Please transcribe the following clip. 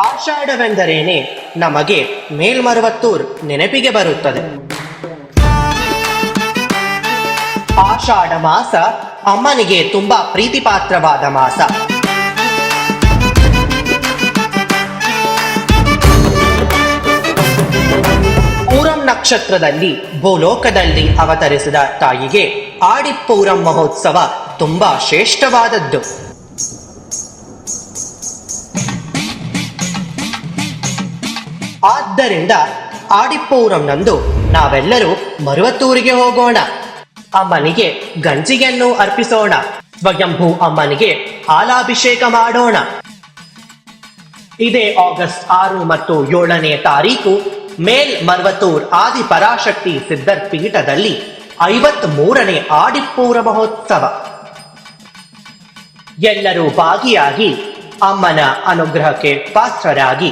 ಆಷಾಢವೆಂದರೇನೆ ನಮಗೆ ಮೇಲ್ಮರುವತ್ತೂರ್ ನೆನಪಿಗೆ ಬರುತ್ತದೆ. ಆಷಾಢ ಮಾಸ ಅಮ್ಮನಿಗೆ ತುಂಬಾ ಪ್ರೀತಿಪಾತ್ರವಾದ ಮಾಸ. ಪೂರಂ ನಕ್ಷತ್ರದಲ್ಲಿ ಭೂಲೋಕದಲ್ಲಿ ಅವತರಿಸಿದ ತಾಯಿಗೆ ಆಡಿಪ್ಪೂರಂ ಮಹೋತ್ಸವ ತುಂಬಾ ಶ್ರೇಷ್ಠವಾದದ್ದು. ಆದ್ದರಿಂದ ಆಡಿಪ್ಪೂರಂನಂದು ನಾವೆಲ್ಲರೂ ಮರುವತ್ತೂರಿಗೆ ಹೋಗೋಣ. ಅಮ್ಮನಿಗೆ ಗಂಜಿಗೆಯನ್ನು ಅರ್ಪಿಸೋಣ. ಸ್ವಯಂಭೂ ಅಮ್ಮನಿಗೆ ಹಾಲಾಭಿಷೇಕ ಮಾಡೋಣ. ಇದೇ ಆಗಸ್ಟ್ ಆರು ಮತ್ತು ಏಳನೇ ತಾರೀಕು ಮೇಲ್ ಮರ್ವತೂರ್ ಆದಿ ಪರಾಶಕ್ತಿ ಸಿದ್ಧರ್ ಪೀಠದಲ್ಲಿ ಐವತ್ ಮೂರನೇ ಆಡಿಪ್ಪೂರ ಮಹೋತ್ಸವ. ಎಲ್ಲರೂ ಭಾಗಿಯಾಗಿ ಅಮ್ಮನ ಅನುಗ್ರಹಕ್ಕೆ ಪಾತ್ರರಾಗಿ